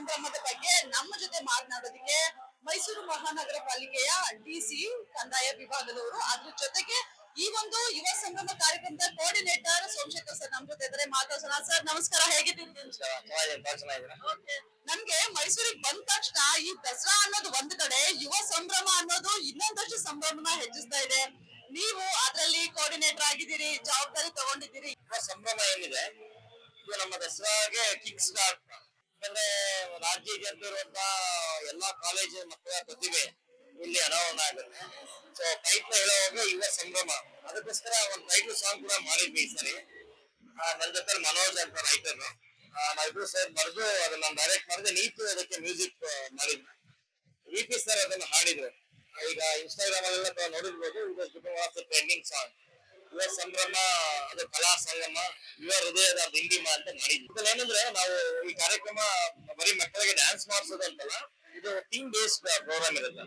ಸಂಭ್ರಮದ ಬಗ್ಗೆ ನಮ್ಮ ಜೊತೆ ಮಾತನಾಡೋದಕ್ಕೆ ಮೈಸೂರು ಮಹಾನಗರ ಪಾಲಿಕೆಯ ಡಿಸಿ ಕಂದಾಯ ವಿಭಾಗದವರು. ಅದ್ರ ಜೊತೆಗೆ ಈ ಒಂದು ಯುವ ಸಂಗಮ ಕಾರ್ಯಕ್ರಮದ ಕೋಆರ್ಡಿನೇಟರ್ ಸೋಮಶೇಖರ್ ಸರ್ ನಮ್ ಜೊತೆ ಇದ್ದಾರೆ. ಮಾತಾಡ್ಸೋಣ ಸರ್ ನಮಸ್ಕಾರ. Okay. ನಮ್ಗೆ ಮೈಸೂರಿಗೆ ಬಂದ ತಕ್ಷಣ ಈ ದಸರಾ ಅನ್ನೋದು ಒಂದ್ ಕಡೆ, ಯುವ ಸಂಭ್ರಮ ಅನ್ನೋದು ಇನ್ನೊಂದಷ್ಟು ಸಂಭ್ರಮನ ಹೆಚ್ಚಿಸ್ತಾ ಇದೆ. ನೀವು ಅದ್ರಲ್ಲಿ ಕೋಆರ್ಡಿನೇಟರ್ ಆಗಿದ್ದೀರಿ, ಜವಾಬ್ದಾರಿ ತಗೊಂಡಿದ್ದೀರಿ. ಯುವ ಸಂಭ್ರಮ ಏನಿದೆ? ಇದು ನಮ್ಮ ದಸರಾಗೆ ಕಿಕ್ ಸ್ಟಾರ್ಟ್ ಯಾಕಂದ್ರೆ ರಾಜ್ಯಾದ್ಯಂತ ಇರುವಂತ ಎಲ್ಲಾ ಕಾಲೇಜು ಮಕ್ಕಳ ಪ್ರತಿಭೆ ಇಲ್ಲಿ ಅನಾವರಣ ಆಗುತ್ತೆ. ಸೊ ಟೈಟ್ಲ್ ಹೇಳುವಾಗ ಯುವ ಸಂಭ್ರಮ. ಅದಕ್ಕೋಸ್ಕರ ಒಂದು ಟೈಟ್ಲ್ ಸಾಂಗ್ ಕೂಡ ಮಾಡಿದ್ವಿ ಈ ಸರಿ. ಆ, ನನ್ ಜೊತೆ ಮನೋಜ್ ಅಂತ ರೈಟರ್ ನಾವಿಬ್ರು ಸರ್ ಬರೆದು ಅದನ್ನ ಡೈರೆಕ್ಟ್ ಮಾಡಿದ್ರೆ ನೀತು ಅದಕ್ಕೆ ಮ್ಯೂಸಿಕ್ ಮಾಡಿದ್ವಿ ವಿ ಪಿ ಸರ್ ಅದನ್ನ ಹಾಡಿದ್ರು. ಈಗ ಇನ್ಸ್ಟಾಗ್ರಾಮ್ ಅಲ್ಲೆಲ್ಲ ನೋಡಿರ್ಬೋದು ಇದು ಟ್ರೆಂಡಿಂಗ್ ಸಾಂಗ್ ಯುವ ಸಂಭ್ರಮ ಅದು ಕಲಾ ಸಂಗಮ ಯುವ ಹೃದಯದ ಬಿಂಬಿಮ ಅಂತ ಮಾಡಿದ್ವಿ ಏನಂದ್ರೆ ನಾವು ಈ ಕಾರ್ಯಕ್ರಮ ಬರೀ ಮಕ್ಕಳಿಗೆ ಡ್ಯಾನ್ಸ್ ಮಾಡಿಸೋದು ಅಂತಲ್ಲ ಇದು ಟೀಮ್ ಬೇಸ್ಡ್ ಪ್ರೋಗ್ರಾಮ್ ಇರುತ್ತೆ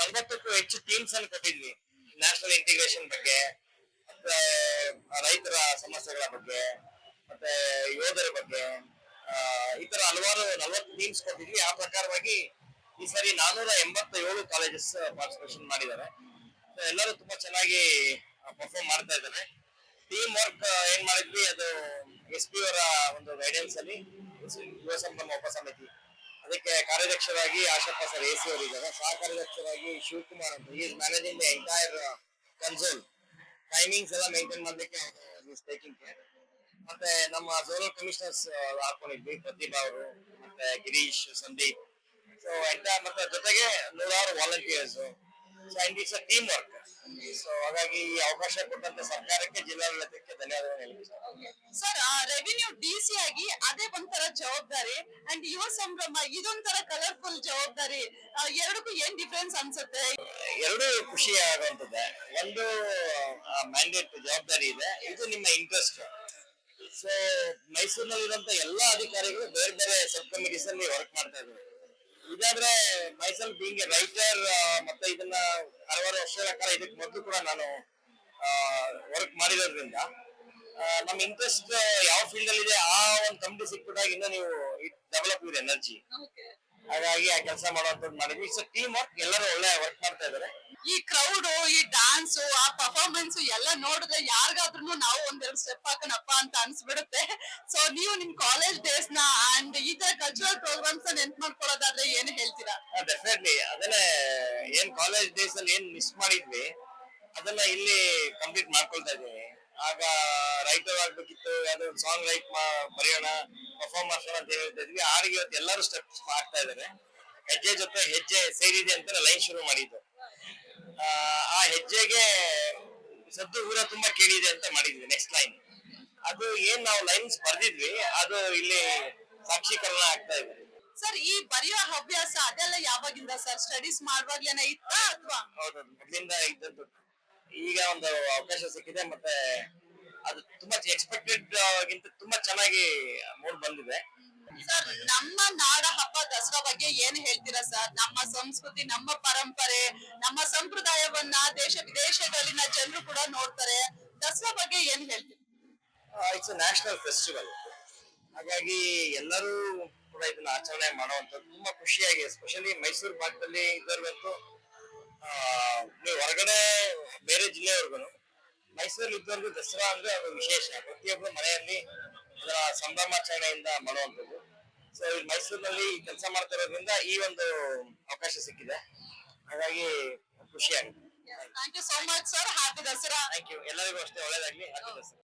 ನಲ್ವತ್ತಕ್ಕೂ ಹೆಚ್ಚು ಟೀಮ್ಸ್ ಅನ್ನು ಕೊಟ್ಟಿದ್ವಿ. ನ್ಯಾಷನಲ್ ಇಂಟಿಗ್ರೇಷನ್ ಬಗ್ಗೆ, ಮತ್ತೆ ರೈತರ ಸಮಸ್ಯೆಗಳ ಬಗ್ಗೆ, ಮತ್ತೆ, ಯೋಧರ ಬಗ್ಗೆ ಈ ತರ ಹಲವಾರು, ನಲ್ವತ್ತು ಟೀಮ್ಸ್ ಕೊಟ್ಟಿದ್ವಿ. ಆ ಪ್ರಕಾರವಾಗಿ ಈ ಸರಿ ನಾನೂರ ಎಂಬತ್ತ ಏಳು ಕಾಲೇಜಸ್ ಪಾರ್ಟಿಸಿಪೇಷನ್ ಮಾಡಿದ್ದಾರೆ. ಎಲ್ಲರೂ ತುಂಬಾ ಚೆನ್ನಾಗಿ ಪರ್ಫಾರ್ಮ್ ಮಾಡ್ತಾ ಇದ್ದಾರೆ ಟೀಮ್ ವರ್ಕ್ ಏನ್ ಮಾಡಿದ್ವಿ? ಅದು ಎಸ್ ಪಿ ಅವರ ಒಂದು ಗೈಡೆನ್ಸ್ ಅಲ್ಲಿ ಯುವ ಸಂಭ್ರಮ ಉಪ ಅದಕ್ಕೆ ಕಾರ್ಯಾಧ್ಯಕ್ಷರಾಗಿ ಆಶಪ್ಪ ಸರ್ ಎ ಸಿ ಅವರು ಇದ್ದಾರೆ. ಸಹ ಕಾರ್ಯಾಧ್ಯಕ್ಷರಾಗಿ ಶಿವಕುಮಾರ್ ಅಂತ. Is managing the entire console timings ಎಲ್ಲ ಮೇಂಟೈನ್ ಮಾಡ್ಲಿಕ್ಕೆ ಟೇಕಿಂಗ್ ಕೇರ್ ಮತ್ತೆ ನಮ್ಮ ಝೋನಲ್ ಕಮಿಷನರ್ಸ್ ಹಾಕೊಂಡಿದ್ವಿ. ಪ್ರತಿಭಾ ಅವರು, ಮತ್ತೆ ಗಿರೀಶ್, ಸಂದೀಪ್. ಸೊ ಎಂಟೈರ್ ಮತ್ತೆ ಜೊತೆಗೆ ನೂರಾರು volunteers so and it's a team work so ಹಾಗಾಗಿ ಈ ಅವಕಾಶ ಕೊಟ್ಟಂತ ಸರ್ಕಾರಕ್ಕೆ ಜಿಲ್ಲಾಡಳಿತಕ್ಕೆ ಧನ್ಯವಾದಗಳು ಹೇಳ್ತೀನಿ ಸರ್ ರೆವಿನ್ಯೂ ಡಿ ಸಿ ಆಗಿ ಅದೇ ಒಂಥರ ಜವಾಬ್ದಾರಿ ಅಂಡ್ ಯುವ ಸಂಭ್ರಮ ಇದೊಂಥರ ಕಲರ್ಫುಲ್ ಜವಾಬ್ದಾರಿ. ಎರಡಕ್ಕೂ ಏನ್ ಡಿಫ್ರೆನ್ಸ್ ಅನ್ಸುತ್ತೆ? ಎರಡೂ ಖುಷಿ ಆಗುವಂತದ್ದೆ ಒಂದು ಮ್ಯಾಂಡೇಟ್ ಜವಾಬ್ದಾರಿ ಇದೆ. ಇದು ನಿಮ್ಮ ಇಂಟ್ರೆಸ್ಟ್ ಸೊ ಮೈಸೂರಿನಲ್ಲಿರುವಂತ ಎಲ್ಲಾ ಅಧಿಕಾರಿಗಳು ಬೇರೆ ಬೇರೆ ಸಬ್ ಕಮಿಟೀಸ್ ಅಲ್ಲಿ ವರ್ಕ್ ಮಾಡ್ತಾ ಇದ್ದಾರೆ. ಇದಾದ್ರೆ ಮೈಸಲ್ ಬೀಂಗ್ ಎ ರೈಟರ್ ಮತ್ತೆ ಇದನ್ನ ಹಲವಾರು ವರ್ಷಗಳ ಕಾಲ ಇದಕ್ಕೆ ಮೊದಲು ಕೂಡ ನಾನು ವರ್ಕ್ ಮಾಡಿರೋದ್ರಿಂದ ಆ, ನಮ್ಮ ಇಂಟ್ರೆಸ್ಟ್ ಯಾವ ಫೀಲ್ಡ್ ಅಲ್ಲಿ ಇದೆ ಆ ಒಂದು ಕಂಪ್ನಿ ಸಿಕ್ಬಿಟ್ಟಾಗ ಇನ್ನೂ ನೀವು ಡೆವಲಪ್ ಇದೆ ಎನರ್ಜಿ ಹಾಗಾಗಿ ಆ ಕೆಲಸ ಮಾಡುವಂತದ್ದು ಮಾಡಿದ್ವಿ. ಇಟ್ಸ್ ಟೀಮ್ ವರ್ಕ್ ಎಲ್ಲರೂ ಒಳ್ಳೆ ವರ್ಕ್ ಮಾಡ್ತಾ ಇದ್ದಾರೆ ಈ ಕ್ರೌಡ್ ಈ ಡಾನ್ಸ್ ಆ ಪರ್ಫಾರ್ಮೆನ್ಸ್ ಎಲ್ಲ ನೋಡಿದ್ರೆ ಯಾರಿಗಾದ್ರೂ ನಾವು ಒಂದೆರಡು ಸ್ಟೆಪ್ ಹಾಕೋಣಪ್ಪ ಅಂತ ಅನ್ಸ್ಬಿಡುತ್ತೆ ಸೊ ನೀವು ನಿಮ್ ಕಾಲೇಜ್ ಡೇಸ್ನ ಅಂಡ್ ಈ ತರ ಕಲ್ಚರಲ್ ಪ್ರೋಗ್ರಾಮ್ಸ್ ನೆನ್ಪ್ ಮಾಡ್ಕೊಳ್ಳೋದಾದ್ರೆ ಏನ್ ಹೇಳ್ತೀರಾ? ಡೆಫಿನೆಟ್ಲಿ ಅದನ್ನೇ ಏನ್ ಕಾಲೇಜ್ ಡೇಸ್ ಅಲ್ಲಿ ಏನ್ ಮಿಸ್ ಮಾಡಿದ್ವಿ ಅದನ್ನ ಇಲ್ಲಿ ಕಂಪ್ಲೀಟ್ ಮಾಡ್ಕೊಳ್ತಾ ಇದೀವಿ ಆಗ ರೈಟರ್ ಆಗ್ಬೇಕಿತ್ತು ಯಾವ್ದೋ ಒಂದು ಸಾಂಗ್ ರೈಟ್ ಬರೆಯೋಣ ಪರ್ಫಾರ್ಮ್ ಮಾಡೋಣ ಅಂತ ಹೇಳ್ತಾ ಇದ್ವಿ. ಆರಿಗೆ ಇವತ್ತು ಎಲ್ಲರೂ ಸ್ಟೆಪ್ಸ್ ಮಾಡ್ತಾ ಇದಾರೆ ಹೆಜ್ಜೆ ಜೊತೆ ಹೆಜ್ಜೆ ಸೇರಿದೆ ಅಂತ ಲೈನ್ ಶುರು ಮಾಡಿದ್ದು. ಆ, ಆ ಹೆಜ್ಜೆಗೆ ಸದ್ದು ಊರ ತುಂಬಾ ಕೇಳಿದೆ ಅಂತ ಮಾಡಿದ್ವಿ ನೆಕ್ಸ್ಟ್ ಲೈನ್ ಅದು ಏನ್ ನಾವು ಲೈನ್ಸ್ ಬರ್ದಿದ್ವಿ ಅದು ಇಲ್ಲಿ ಸಾಕ್ಷೀಕರಣ ಆಗ್ತಾ ಇದೆ. ಸರ್ ಈ ಬರೆಯೋ ಹವ್ಯಾಸ ಅದೆಲ್ಲ ಯಾವಾಗಿಂದ ಸರ್ ಸ್ಟಡೀಸ್ ಮಾಡುವಾಗ್ಲೇನೆ ಇತ್ತಾ ಅಥವಾ? ಹೌದು ಮೊದ್ಲಿಂದ ಇದ್ದದ್ದು. ಈಗ ಒಂದು ಅವಕಾಶ ಸಿಕ್ಕಿದೆ ಮತ್ತೆ ಅದು ತುಂಬಾ ಎಕ್ಸ್ಪೆಕ್ಟೆಡ್ ಗಿಂತ ತುಂಬಾ ಚೆನ್ನಾಗಿ ಮೂಡ್ ಬಂದಿದೆ. ಸರ್ ನಮ್ಮ ನಾಡ ಹಬ್ಬ ದಸರಾ ಬಗ್ಗೆ ಏನ್ ಹೇಳ್ತೀರಾ ಸರ್ ನಮ್ಮ ಸಂಸ್ಕೃತಿ ನಮ್ಮ ಪರಂಪರೆ ನಮ್ಮ ಸಂಪ್ರದಾಯವನ್ನ ದೇಶ ವಿದೇಶಗಳಲ್ಲಿನ ಜನರು ಕೂಡ ನೋಡ್ತಾರೆ. ದಸರಾ ಬಗ್ಗೆ ಏನ್ ಹೇಳ್ತೀರಾ? ಇಟ್ಸ್ ನ್ಯಾಷನಲ್ ಫೆಸ್ಟಿವಲ್ ಹಾಗಾಗಿ ಎಲ್ಲರೂ ಕೂಡ ಇದನ್ನ ಆಚರಣೆ ಮಾಡುವಂಥದ್ದು ತುಂಬಾ ಖುಷಿಯಾಗಿದೆ. ಎಸ್ಪೆಷಲಿ ಮೈಸೂರು ಭಾಗದಲ್ಲಿ ಇದ್ದವ್ರಿಗಂತೂ ನೀವು ಹೊರಗಡೆ ಬೇರೆ ಜಿಲ್ಲೆಯವ್ರಿಗೂ ಮೈಸೂರಲ್ಲಿ ಇದ್ದವ್ರಿಗೂ ದಸರಾ ಅಂದ್ರೆ ಅದು ವಿಶೇಷ. ಪ್ರತಿಯೊಬ್ಬರು ಮನೆಯಲ್ಲಿ ಅದರ ಸಂಭ್ರಮಾಚರಣೆಯಿಂದ ಮಾಡುವಂಥದ್ದು. ಸೊ ಇಲ್ಲಿ ಮೈಸೂರಿನಲ್ಲಿ ಕೆಲಸ ಮಾಡ್ತಾ ಇರೋದ್ರಿಂದ ಈ ಒಂದು ಅವಕಾಶ ಸಿಕ್ಕಿದೆ. ಹಾಗಾಗಿ ಖುಷಿಯಾಗಿದೆ. Thank you so much sir happy Dasara. Thank you ಎಲ್ಲರಿಗೂ ಅಷ್ಟೇ ಒಳ್ಳೇದಾಗ್ಲಿ. ಹ್ಯಾಪಿ ದಸರಾ.